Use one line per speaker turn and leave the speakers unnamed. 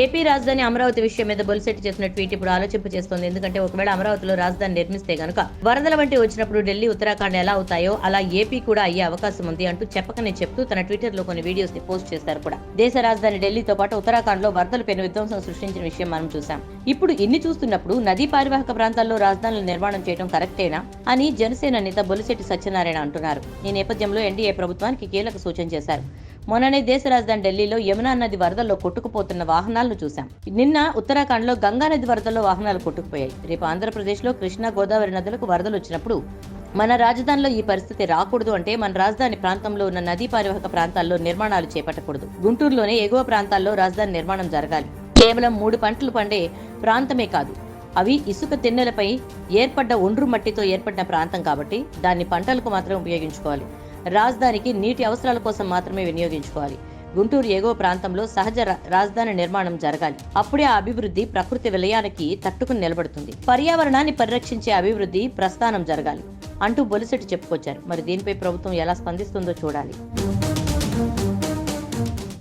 AP రాజధాని అమరావతి విషయం మీద బొలిశెట్టి చేసిన ట్వీట్ ఇప్పుడు ఆలోచింప చేస్తోంది. ఎందుకంటే ఒకవేళ అమరావతిలో రాజధాని నిర్మిస్తే గనుక వరదల వంటి వచ్చినప్పుడు ఢిల్లీ ఉత్తరాఖండ్ ఎలా అవుతాయో అలా ఏపీ కూడా అయ్యే అవకాశం ఉంది అంటూ చెప్పకనే చెప్తూ తన ట్విట్టర్లో కొన్ని వీడియోస్ని పోస్ట్ చేశారు కూడా. దేశ రాజధాని ఢిల్లీతో పాటు ఉత్తరాఖండ్లో వరదలు పెను విధ్వంసం సృష్టించిన విషయం మనం చూసాం ఇప్పుడు ఇన్ని చూస్తున్నప్పుడు నదీ పారివాహక ప్రాంతాల్లో రాజధానులు నిర్మాణం చేయడం కరెక్టేనా అని జనసేన నేత బొలిశెట్టి సత్యనారాయణ అంటున్నారు. ఈ నేపథ్యంలో ఎన్డీఏ ప్రభుత్వానికి కీలక సూచన చేశారు. మొన్ననే దేశ రాజధాని ఢిల్లీలో యమునా నది వరదల్లో కొట్టుకుపోతున్న వాహనాలను చూశాం. నిన్న ఉత్తరాఖండ్లో గంగా నది వరదల్లో వాహనాలు కొట్టుకుపోయాయి. రేపు ఆంధ్రప్రదేశ్లో కృష్ణా గోదావరి నదులకు వరదలు వచ్చినప్పుడు మన రాజధానిలో ఈ పరిస్థితి రాకూడదు అంటే మన రాజధాని ప్రాంతంలో ఉన్న నదీ పరివాహక ప్రాంతాల్లో నిర్మాణాలు చేపట్టకూడదు. గుంటూరులోనే ఎగువ ప్రాంతాల్లో రాజధాని నిర్మాణం జరగాలి. కేవలం మూడు పంటలు పండే ప్రాంతమే కాదు అవి ఇసుక తిన్నెలపై ఏర్పడ్డ ఒండ్రు మట్టితో ఏర్పడిన ప్రాంతం కాబట్టి దాన్ని పంటలకు మాత్రం ఉపయోగించుకోవాలి. రాజధానికి నీటి అవసరాల కోసం మాత్రమే వినియోగించుకోవాలి. గుంటూరు ఎగువ ప్రాంతంలో సహజ రాజధాని నిర్మాణం జరగాలి. అప్పుడే ఆ అభివృద్ధి ప్రకృతి విలయానికి తట్టుకుని నిలబడుతుంది. పర్యావరణాన్ని పరిరక్షించే అభివృద్ధి ప్రస్థానం జరగాలి. అంటూ బొలిసెట్టి చెప్పుకొచ్చారు. మరి దీనిపై ప్రభుత్వం ఎలా స్పందిస్తుందో చూడాలి.